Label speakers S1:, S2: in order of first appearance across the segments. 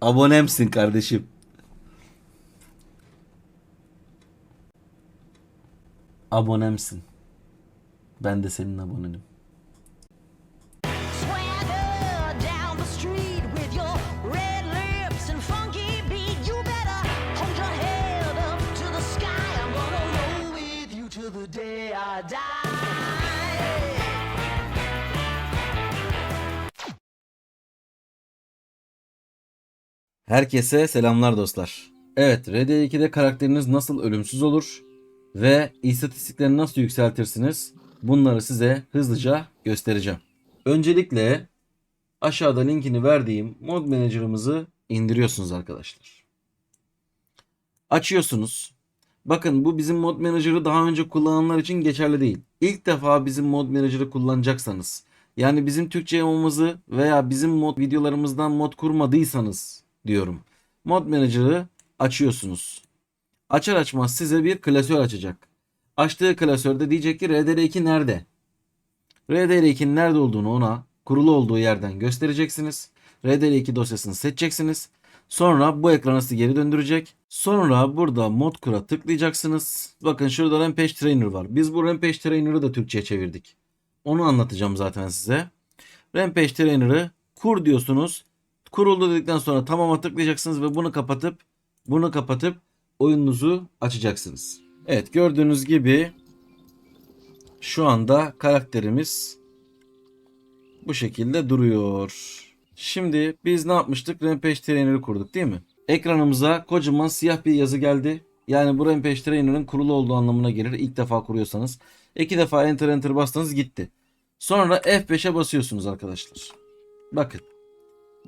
S1: Abonemsin kardeşim. Abonemsin. Ben de senin abonenim. Herkese selamlar dostlar. Evet, RD2'de karakteriniz nasıl ölümsüz olur ve istatistiklerini nasıl yükseltirsiniz? Bunları size hızlıca göstereceğim. Öncelikle aşağıda linkini verdiğim mod manager'ımızı indiriyorsunuz arkadaşlar. Açıyorsunuz. Bakın bu bizim mod manager'ı daha önce kullananlar için geçerli değil. İlk defa bizim mod manager'ı kullanacaksanız yani bizim Türkçe yapmamızı veya bizim mod videolarımızdan mod kurmadıysanız diyorum. Mod Manager'ı açıyorsunuz. Açar açmaz size bir klasör açacak. Açtığı klasörde diyecek ki RDR2 nerede? RDR2'nin nerede olduğunu ona kurulu olduğu yerden göstereceksiniz. RDR2 dosyasını seçeceksiniz. Sonra bu ekranı sizi geri döndürecek. Sonra burada mod kura tıklayacaksınız. Bakın şurada Rampage Trainer var. Biz bu Rampage Trainer'ı da Türkçe'ye çevirdik. Onu anlatacağım zaten size. Rampage Trainer'ı kur diyorsunuz. Kuruldu dedikten sonra tamama tıklayacaksınız ve bunu kapatıp bunu kapatıp oyununuzu açacaksınız. Evet gördüğünüz gibi şu anda karakterimiz bu şekilde duruyor. Şimdi biz ne yapmıştık? Rampage Trainer'ı kurduk değil mi? Ekranımıza kocaman siyah bir yazı geldi. Yani bu Rampage Trainer'ın kurulu olduğu anlamına gelir. İlk defa kuruyorsanız. iki defa enter enter bastınız gitti. Sonra F5'e basıyorsunuz arkadaşlar. Bakın.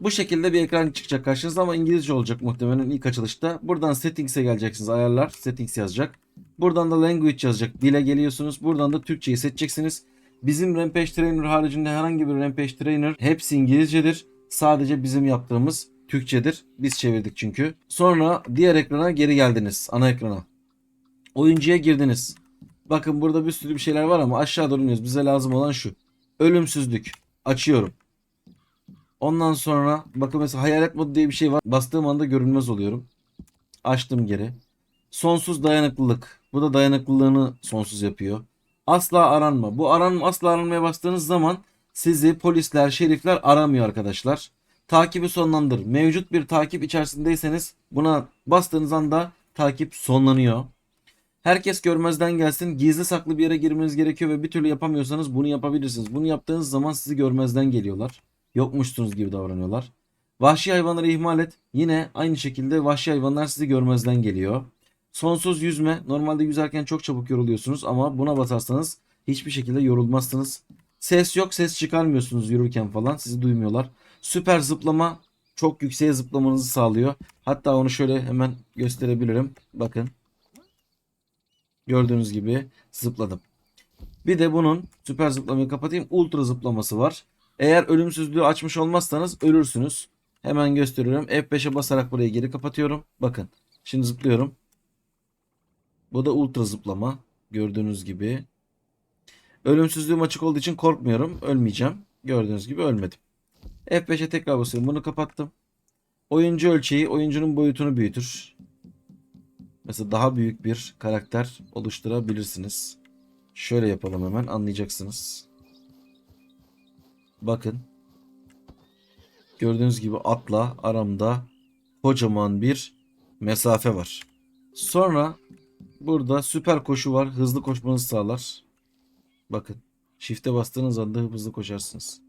S1: Bu şekilde bir ekran çıkacak karşınıza ama İngilizce olacak muhtemelen ilk açılışta. Buradan settings'e geleceksiniz. Ayarlar settings yazacak. Buradan da language yazacak. Dile geliyorsunuz. Buradan da Türkçeyi seçeceksiniz. Bizim Rampage Trainer haricinde herhangi bir Rampage Trainer hepsi İngilizcedir. Sadece bizim yaptığımız Türkçedir. Biz çevirdik çünkü. Sonra diğer ekrana geri geldiniz. Ana ekrana. Oyuncuya girdiniz. Bakın burada bir sürü bir şeyler var ama aşağı doğru. Bize lazım olan şu. Ölümsüzlük. Açıyorum. Ondan sonra bakın mesela hayalet modu diye bir şey var. Bastığım anda görünmez oluyorum. Açtım geri. Sonsuz dayanıklılık. Bu da dayanıklılığını sonsuz yapıyor. Asla aranma. Bu aran asla aranmaya bastığınız zaman sizi polisler, şerifler aramıyor arkadaşlar. Takibi sonlandır. Mevcut bir takip içerisindeyseniz buna bastığınız anda takip sonlanıyor. Herkes görmezden gelsin. Gizli saklı bir yere girmeniz gerekiyor ve bir türlü yapamıyorsanız bunu yapabilirsiniz. Bunu yaptığınız zaman sizi görmezden geliyorlar yokmuşsunuz gibi davranıyorlar. Vahşi hayvanları ihmal et. Yine aynı şekilde vahşi hayvanlar sizi görmezden geliyor. Sonsuz yüzme. Normalde yüzerken çok çabuk yoruluyorsunuz ama buna basarsanız hiçbir şekilde yorulmazsınız. Ses yok. Ses çıkarmıyorsunuz yürürken falan. Sizi duymuyorlar. Süper zıplama çok yükseğe zıplamanızı sağlıyor. Hatta onu şöyle hemen gösterebilirim. Bakın. Gördüğünüz gibi zıpladım. Bir de bunun süper zıplamayı kapatayım. Ultra zıplaması var. Eğer ölümsüzlüğü açmış olmazsanız ölürsünüz. Hemen gösteriyorum. F5'e basarak burayı geri kapatıyorum. Bakın. Şimdi zıplıyorum. Bu da ultra zıplama. Gördüğünüz gibi. Ölümsüzlüğüm açık olduğu için korkmuyorum. Ölmeyeceğim. Gördüğünüz gibi ölmedim. F5'e tekrar basıyorum. Bunu kapattım. Oyuncu ölçeği oyuncunun boyutunu büyütür. Mesela daha büyük bir karakter oluşturabilirsiniz. Şöyle yapalım hemen anlayacaksınız. Bakın. Gördüğünüz gibi atla aramda kocaman bir mesafe var. Sonra burada süper koşu var. Hızlı koşmanızı sağlar. Bakın. Shift'e bastığınız anda hızlı koşarsınız.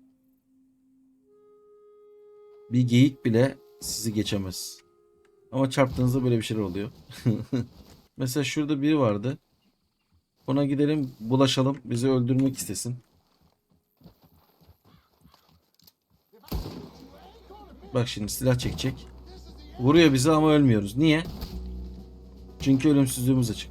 S1: Bir geyik bile sizi geçemez. Ama çarptığınızda böyle bir şeyler oluyor. Mesela şurada biri vardı. Ona gidelim bulaşalım. Bizi öldürmek istesin. Bak şimdi silah çekecek. Vuruyor bizi ama ölmüyoruz. Niye? Çünkü ölümsüzlüğümüz açık.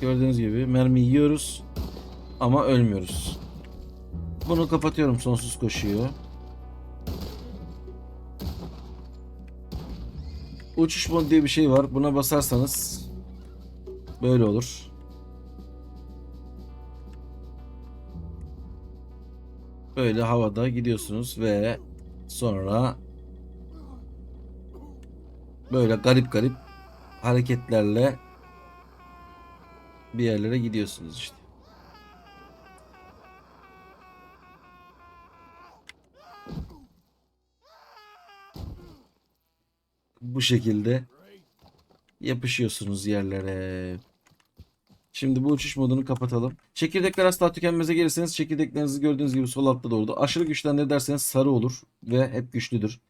S1: Gördüğünüz gibi mermi yiyoruz ama ölmüyoruz. Bunu kapatıyorum sonsuz koşuyor. Uçuş modu diye bir şey var. Buna basarsanız Böyle olur. Böyle havada gidiyorsunuz ve sonra böyle garip garip hareketlerle bir yerlere gidiyorsunuz işte. Bu şekilde yapışıyorsunuz yerlere. Şimdi bu uçuş modunu kapatalım. Çekirdekler asla tükenmeze gelirseniz çekirdeklerinizi gördüğünüz gibi sol altta doğruda. Aşırı güçlendir derseniz sarı olur ve hep güçlüdür.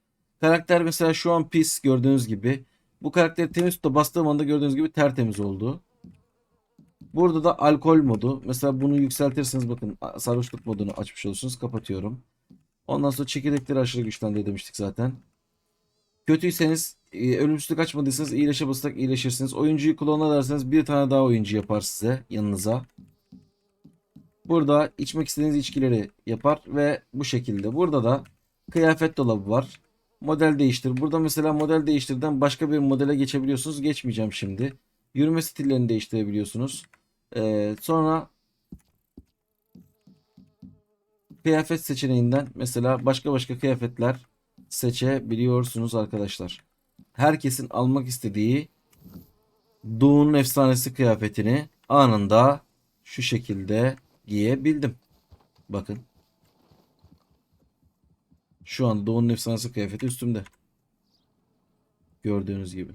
S1: Karakter mesela şu an pis gördüğünüz gibi. Bu karakteri temiz tuta bastığım anda gördüğünüz gibi tertemiz oldu. Burada da alkol modu. Mesela bunu yükseltirseniz bakın sarhoşluk modunu açmış olursunuz. Kapatıyorum. Ondan sonra çekirdekleri aşırı güçlendir demiştik zaten. Kötüyseniz e, ölümsüzlük açmadıysanız iyileşe basarak iyileşirsiniz. Oyuncuyu klonla derseniz bir tane daha oyuncu yapar size yanınıza. Burada içmek istediğiniz içkileri yapar ve bu şekilde. Burada da kıyafet dolabı var. Model değiştir. Burada mesela model değiştirden başka bir modele geçebiliyorsunuz. Geçmeyeceğim şimdi. Yürüme stillerini değiştirebiliyorsunuz. Ee, sonra kıyafet seçeneğinden mesela başka başka kıyafetler seçebiliyorsunuz arkadaşlar. Herkesin almak istediği Doğu'nun efsanesi kıyafetini anında şu şekilde giyebildim. Bakın. Şu an Doğu'nun efsanesi kıyafeti üstümde. Gördüğünüz gibi.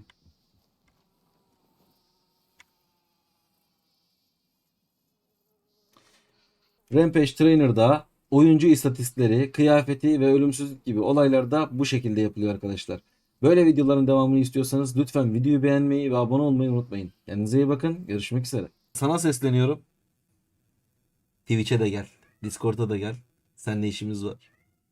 S1: Rampage Trainer'da oyuncu istatistikleri, kıyafeti ve ölümsüzlük gibi olaylar da bu şekilde yapılıyor arkadaşlar. Böyle videoların devamını istiyorsanız lütfen videoyu beğenmeyi ve abone olmayı unutmayın. Kendinize iyi bakın. Görüşmek üzere. Sana sesleniyorum. Twitch'e de gel. Discord'a da gel. Seninle işimiz var.